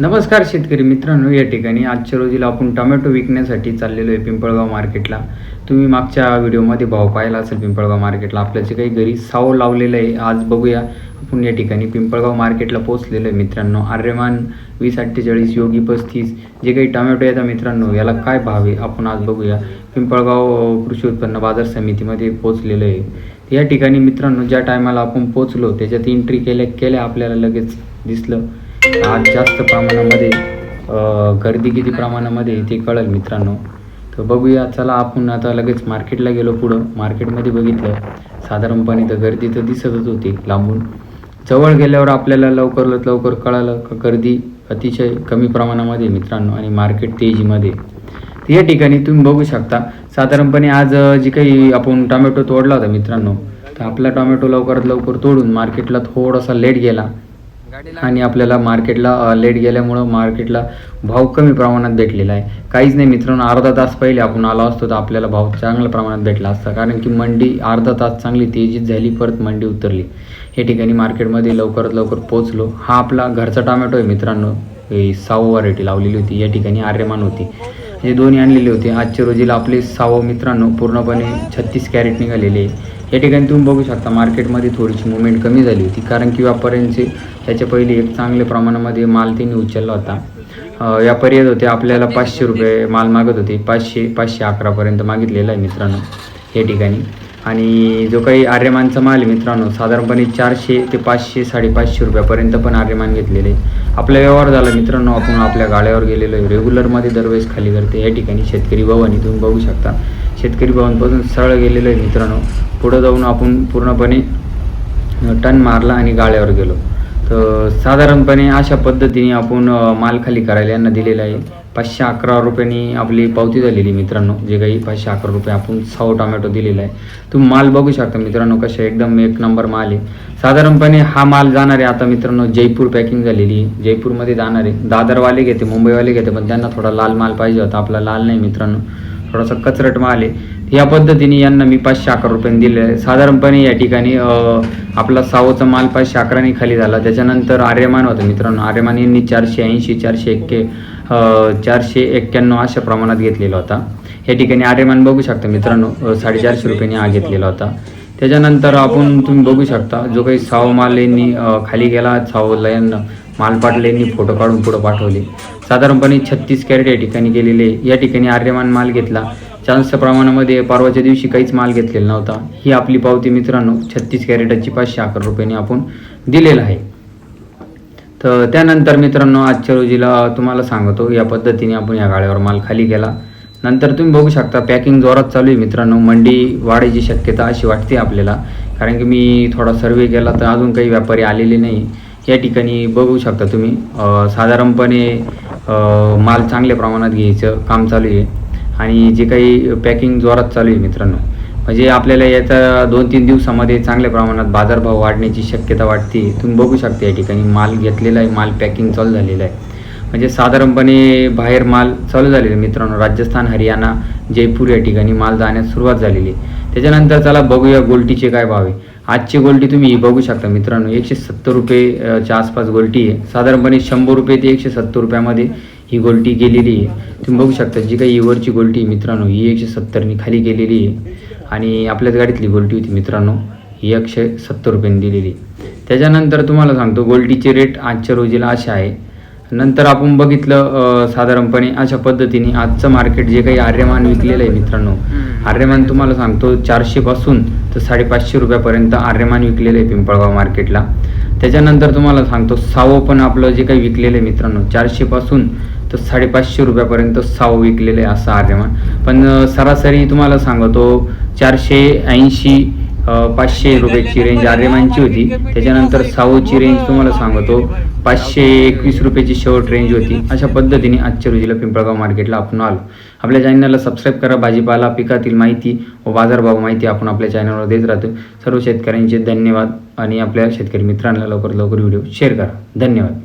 नमस्कार शेतकरी मित्रांनो या ठिकाणी आजच्या रोजीला आपण टोमॅटो विकण्यासाठी चाललेलो आहे पिंपळगाव मार्केटला. तुम्ही मागच्या व्हिडिओमध्ये भाव पाहिला असेल पिंपळगाव मार्केटला. आपल्याचे काही घरी साव लावलेलं आहे. आज बघूया. आपण या ठिकाणी पिंपळगाव मार्केटला पोहोचलेलो आहे मित्रांनो. आर्यमान वीस अठ्ठेचाळीस योगी पस्तीस जे काही टोमॅटो येतात मित्रांनो याला काय भाव आहे? आपण आज बघूया. पिंपळगाव कृषी उत्पन्न बाजार समितीमध्ये पोचलेलं आहे या ठिकाणी मित्रांनो ज्या टायमाला आपण पोचलो त्याच्यात एंट्री केल्या केल्या आपल्याला लगेच दिसलं. आज जास्त प्रमाणामध्ये गर्दी किती प्रमाणामध्ये ते कळेल मित्रांनो. तर बघूया चला आपण आता लगेच मार्केटला गेलो पुढं. मार्केटमध्ये बघितलं साधारणपणे तर गर्दी तर दिसतच होती लांबून. जवळ गेल्यावर आपल्याला लवकरात लवकर कळालं का गर्दी अतिशय कमी प्रमाणामध्ये मित्रांनो आणि मार्केट तेजीमध्ये या ठिकाणी तुम्ही बघू शकता साधारणपणे आज जी काही आपण टोमॅटो तोडला होता मित्रांनो तर आपला टोमॅटो लवकरात लवकर तोडून मार्केटला थोडासा लेट गेला. आणि आपल्याला मार्केटला लेट गेल्यामुळं मार्केटला भाव कमी प्रमाणात भेटलेला आहे. काहीच नाही मित्रांनो अर्धा तास पहिले आपण आलो असतो तर आपल्याला भाव चांगल्या प्रमाणात भेटला असता. कारण की मंडी अर्धा तास चांगली तेजीत झाली परत मंडी उतरली. या ठिकाणी मार्केटमध्ये लवकरात लवकर पोहोचलो. हा आपला घरचा टोमॅटो आहे मित्रांनो. ही सावो व्हरायटी लावलेली होती. या ठिकाणी आर्यमान होती. हे दोन्ही आणलेले होते. आजच्या रोजीला आपले सावो मित्रांनो पूर्णपणे छत्तीस कॅरेट निघालेले आहे. या ठिकाणी तुम्ही बघू शकता मार्केटमध्ये थोडीशी मुवमेंट कमी झाली होती. कारण की व्यापाऱ्यांचे त्याच्या पहिले एक चांगल्या प्रमाणामध्ये माल त्यांनी उचलला होता. व्यापारी येत होते आपल्याला पाचशे रुपये माल मागत होते. पाचशे पाचशे अकरापर्यंत मागितलेला आहे मित्रांनो या ठिकाणी. आणि जो काही आर्यमानचा माल मित्रांनो साधारणपणे चारशे ते पाचशे साडेपाचशे रुपयापर्यंत पण आर्यमान घेतलेले आहे. आपला व्यवहार झाला मित्रांनो आपण आपल्या गाड्यावर गेलेलो आहे. रेग्युलरमध्ये दरवेळेस खाली करते या ठिकाणी शेतकरी भवन इथून बघू शकता. शेतकरी भवनपासून सरळ गेलेलो आहे मित्रांनो. पुढं जाऊन आपण पूर्णपणे टन मारला आणि गाड्यावर गेलो. तर साधारणपणे अशा पद्धतीने आपण माल खाली करायला यांना दिलेला आहे. पाचशे अकरा रुपयांनी आपली पावती झालेली मित्रांनो. जे काही पाचशे अकरा रुपये आपण सहा टोमॅटो दिलेला आहे. तुम्ही माल बघू शकता मित्रांनो कसे एकदम एक नंबर माल आहे. साधारणपणे हा माल जाणार आहे आता मित्रांनो जयपूर पॅकिंग झालेली आहे. जयपूरमध्ये जाणार आहे. दादरवाले घेते मुंबईवाले घेते पण त्यांना थोडा लाल माल पाहिजे होता. आपला लाल नाही मित्रांनो. थोडासा कचरट माल आहे. या पद्धतीने यांना मी पाचशे अकरा रुपयांनी दिले आहे. साधारणपणे या ठिकाणी आपला सावोचा माल पाचशे अकराने खाली झाला. त्याच्यानंतर आर्यमान होता मित्रांनो. आर्यमान यांनी चारशे ऐंशी चारशे एक्के चारशे एक्क्याण्णव अशा प्रमाणात घेतलेला होता. या ठिकाणी आर्यमान बघू शकता मित्रांनो साडेचारशे रुपयांनी हा घेतलेला होता. त्याच्यानंतर आपण तुम्ही बघू शकता जो काही साव माल यांनी खाली गेला सावला यांना माल यांनी फोटो काढून पुढं पाठवले. साधारणपणे छत्तीस कॅरेट या ठिकाणी गेलेले या ठिकाणी आर्यमान माल घेतला. जास्त प्रमाणामध्ये परवाच्या दिवशी काहीच माल घेतलेला नव्हता. ही आपली पावती मित्रांनो छत्तीस कॅरेटाची पाचशे अकरा रुपयांनी आपण दिलेला आहे. तर त्यानंतर मित्रांनो आजच्या रोजीला तुम्हाला सांगतो या पद्धतीने आपण या गाड्यावर माल खाली केला. नंतर तुम्ही बघू शकता पॅकिंग जोरात चालू आहे मित्रांनो. मंडी वाढायची शक्यता अशी वाटते आपल्याला. कारण की मी थोडा सर्वे केला तर अजून काही व्यापारी आलेले नाही. या ठिकाणी बघू शकता तुम्ही साधारणपणे माल चांगल्या प्रमाणात घ्यायचं काम चालू आहे. आणि जे काही पॅकिंग जोरात चालू आहे मित्रांनो म्हणजे आपल्याला याचा दोन तीन दिवसामध्ये चांगल्या प्रमाणात बाजारभाव वाढण्याची शक्यता वाटते. तुम्ही बघू शकता या ठिकाणी माल घेतलेला आहे माल पॅकिंग चालू झालेला आहे. म्हणजे साधारणपणे बाहेर माल चालू झालेला आहे. मित्रांनो राजस्थान हरियाणा जयपूर या ठिकाणी माल जाण्यास सुरुवात झालेली आहे. त्याच्यानंतर चला बघूया गोल्टीचे काय भाव आहे. आजची गोल्टी तुम्ही बघू शकता मित्रांनो एकशे सत्तर रुपयेच्या आसपास गोल्टी आहे. साधारणपणे शंभर रुपये ते एकशे सत्तर रुपयामध्ये ही गोल्टी गेलेली आहे. तुम्ही बघू शकता जी काही इवरची गोल्टी आहे मित्रांनो ही एकशे सत्तरनी खाली गेलेली आहे. आणि आपल्याच गाडीतली गोल्टी होती मित्रांनो. ही एकशे सत्तर रुपयांनी दिलेली. त्याच्यानंतर तुम्हाला सांगतो गोल्टीचे रेट आजच्या रोजीला असे आहे. नंतर आपण बघितलं साधारणपणे अशा पद्धतीने आजचं मार्केट जे काही आर्यमान विकलेलं आहे मित्रांनो. आर्यमान तुम्हाला सांगतो चारशेपासून तर साडेपाचशे रुपयापर्यंत आर्यमान विकलेलं आहे पिंपळगाव मार्केटला त्याच्यानंतर तुम्हाला सांगतो सावं पण आपलं जे काही विकलेलं आहे मित्रांनो चारशेपासून तर साडेपाचशे रुपयापर्यंत सावं विकलेलं आहे असं आर्यमान. पण सरासरी तुम्हाला सांगतो चारशे ऐंशी पाचशे रुपयाची रेंज आर्यमानची होती. त्याच्यानंतर सावोची रेंज तुम्हाला सांगतो. पाचशे एकवीस रुपयाची शेवट रेंज होती. अशा पद्धतीने आजच्या रोजीला पिंपळगाव मार्केटला आपण आलो. आपल्या चॅनलला सबस्क्राईब करा भाजीपाला पिकातील माहिती व बाजारभाव माहिती आपण आपल्या चॅनलवर देत राहतो. सर्व शेतकऱ्यांचे धन्यवाद आणि आपल्या शेतकरी मित्रांना लवकर लवकर व्हिडिओ शेअर करा. धन्यवाद.